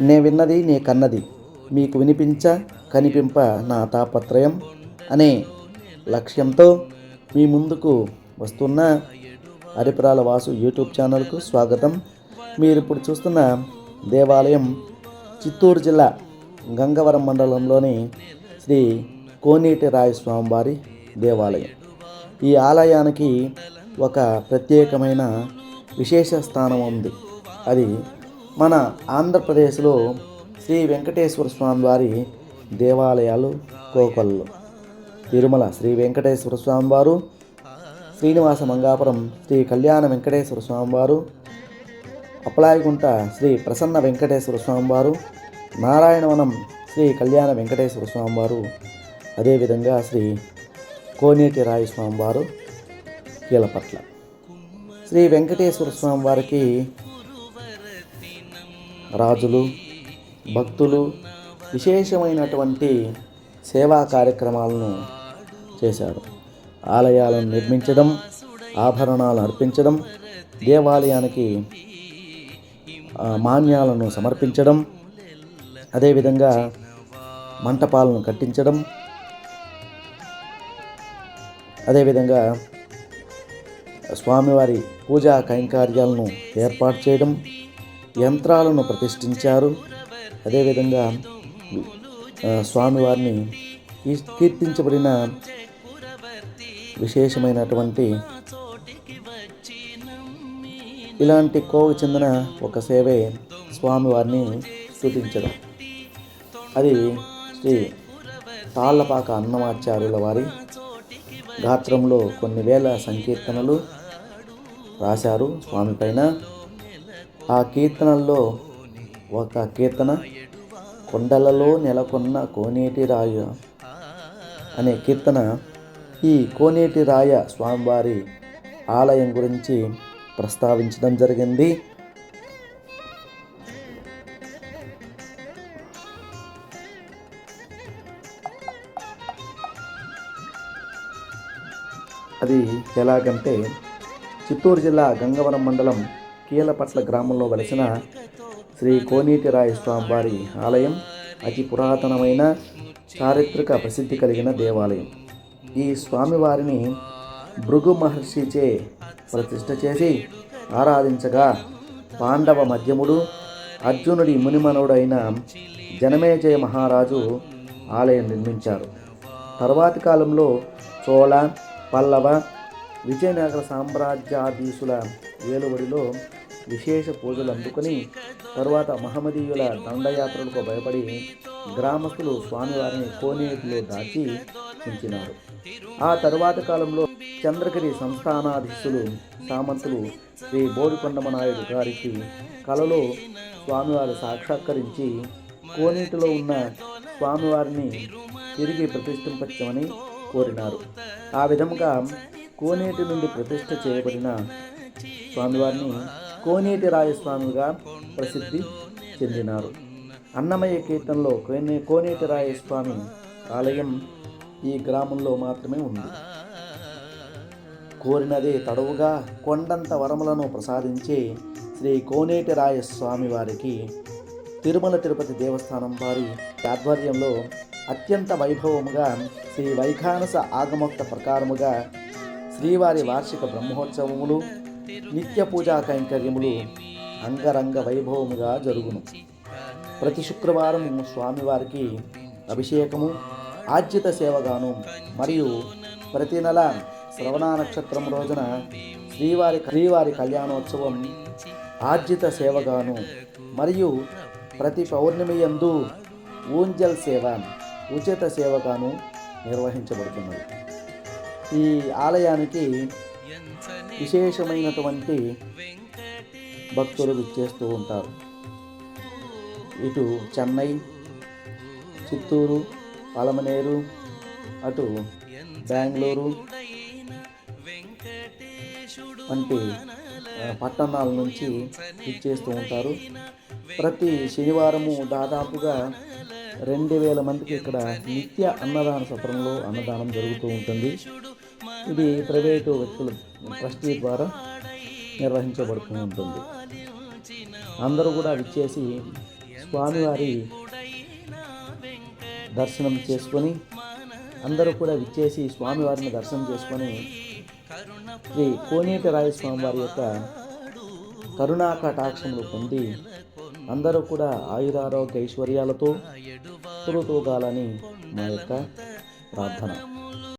నే విన్నది నీ కన్నది. మీకు వినిపించ కనిపింప నా తాపత్రయం అనే లక్ష్యంతో మీ ముందుకు వస్తున్న హరిపురాల వాసు యూట్యూబ్ ఛానల్కు స్వాగతం. మీరు ఇప్పుడు చూస్తున్న దేవాలయం చిత్తూరు జిల్లా గంగవరం మండలంలోని శ్రీ కోనేటి రాయస్వామివారి దేవాలయం. ఈ ఆలయానికి ఒక ప్రత్యేకమైన విశేష స్థానం ఉంది. అది మన ఆంధ్రప్రదేశ్లో శ్రీ వెంకటేశ్వర స్వామి వారి దేవాలయాలు కోకొల్లు తిరుమల శ్రీ వెంకటేశ్వర స్వామివారు శ్రీనివాస మంగాపురం శ్రీ కళ్యాణ వెంకటేశ్వర స్వామివారు అప్పలాయకుంట శ్రీ ప్రసన్న వెంకటేశ్వర స్వామివారు నారాయణవనం శ్రీ కళ్యాణ వెంకటేశ్వర స్వామివారు అదేవిధంగా శ్రీ కోనేటి రాయ స్వామివారు కీలపట్ల. శ్రీ వెంకటేశ్వర స్వామి వారికి రాజులు భక్తులు విశేషమైనటువంటి సేవా కార్యక్రమాలను చేశారు. ఆలయాలను నిర్మించడం ఆభరణాలు అర్పించడం దేవాలయానికి మాన్యాలను సమర్పించడం అదేవిధంగా మంటపాలను కట్టించడం అదేవిధంగా స్వామివారి పూజా కైంకార్యాలను ఏర్పాటు చేయడం యంత్రాలను ప్రతిష్ఠించారు. అదేవిధంగా స్వామివారిని కీర్తించబడిన విశేషమైనటువంటి ఇలాంటి కోవ చెందిన ఒక సేవే స్వామివారిని స్థుతించడం. అది శ్రీ తాళ్ళపాక అన్నమాచార్యుల వారి గాత్రంలో కొన్ని వేల సంకీర్తనలు రాశారు స్వామి పైన. ఆ కీర్తనల్లో ఒక కీర్తన కొండలలో నెలకొన్న కోనేటి రాయ అనే కీర్తన. ఈ కోనేటి రాయ స్వామివారి ఆలయం గురించి ప్రస్తావించడం జరిగింది. అది ఎలాగంటే చిత్తూరు జిల్లా గంగవరం మండలం కీలపట్ల గ్రామంలో వెలిసిన శ్రీ కోనీటిరాయ స్వామివారి ఆలయం అతి పురాతనమైన చారిత్రక ప్రసిద్ధి కలిగిన దేవాలయం. ఈ స్వామివారిని భృగు మహర్షిచే ప్రతిష్ఠ చేసి ఆరాధించగా పాండవ మధ్యముడు అర్జునుడి మునిమనుడైన జనమేజయ మహారాజు ఆలయం నిర్మించారు. తర్వాతి కాలంలో చోళ పల్లవ విజయనగర సామ్రాజ్యాధీశుల ఏలుబడిలో విశేష పూజలు అందుకుని తరువాత మహమ్మదీయుల దండయాత్రలకు భయపడి గ్రామస్తులు స్వామివారిని కోనేటిలో దాచి ఉంచినారు. ఆ తరువాత కాలంలో చంద్రగిరి సంస్థానాధీశులు సామంతులు శ్రీ బోడికొండమనాయుడు గారికి కలలో స్వామివారు సాక్షాత్కరించి కోనేటిలో ఉన్న స్వామివారిని తిరిగి ప్రతిష్ఠింపచ్చమని కోరినారు. ఆ విధముగా కోనేటి నుండి ప్రతిష్ఠ చేయబడిన స్వామివారిని కోనేటి రాయస్వామిగా ప్రసిద్ధి చెందినారు. అన్నమయ్య కీర్తనలో కోనే కోనేటి రాయస్వామి ఆలయం ఈ గ్రామంలో మాత్రమే ఉంది. కోరినదే తడవుగా కొండంత వరములను ప్రసాదించే శ్రీ కోనేటి రాయస్వామి వారికి తిరుమల తిరుపతి దేవస్థానం వారి ఆధ్వర్యంలో అత్యంత వైభవముగా శ్రీ వైఖానస ఆగమోక్త ప్రకారముగా శ్రీవారి వార్షిక బ్రహ్మోత్సవములు నిత్య పూజా కైంకర్యములు అంగరంగ వైభవముగా జరుగును. ప్రతి శుక్రవారం స్వామివారికి అభిషేకము ఆర్జిత సేవగాను మరియు ప్రతి నెల శ్రవణ నక్షత్రం రోజున శ్రీవారి శ్రీవారి కళ్యాణోత్సవం ఆర్జిత సేవగాను మరియు ప్రతి పౌర్ణమి యందు ఊంజల్ సేవ ఉచిత సేవగాను నిర్వహించబడుతున్నది. ఈ ఆలయానికి విశేషమైనటువంటి భక్తులు విచ్చేస్తూ ఉంటారు. ఇటు చెన్నై చిత్తూరు పలమనేరు అటు బెంగళూరు వంటి పట్టణాల నుంచి ఇచ్చేస్తూ ఉంటారు. ప్రతి శనివారము దాదాపుగా రెండు వేల మందికి ఇక్కడ నిత్య అన్నదాన సత్రంలో అన్నదానం జరుగుతూ ఉంటుంది. ఇది ప్రైవేటు వ్యక్తుల ట్రస్టీ ద్వారా నిర్వహించబడుతూ ఉంటుంది. అందరూ కూడా విచ్చేసి స్వామివారి దర్శనం చేసుకొని అందరూ కూడా విచ్చేసి స్వామివారిని దర్శనం చేసుకొని శ్రీ కోనేటరాయ స్వామివారి యొక్క కరుణా కటాక్షములు పొంది అందరూ కూడా ఆయురారోగ్య ఐశ్వర్యాలతో తురుతూగాలని మా యొక్క ప్రార్థన.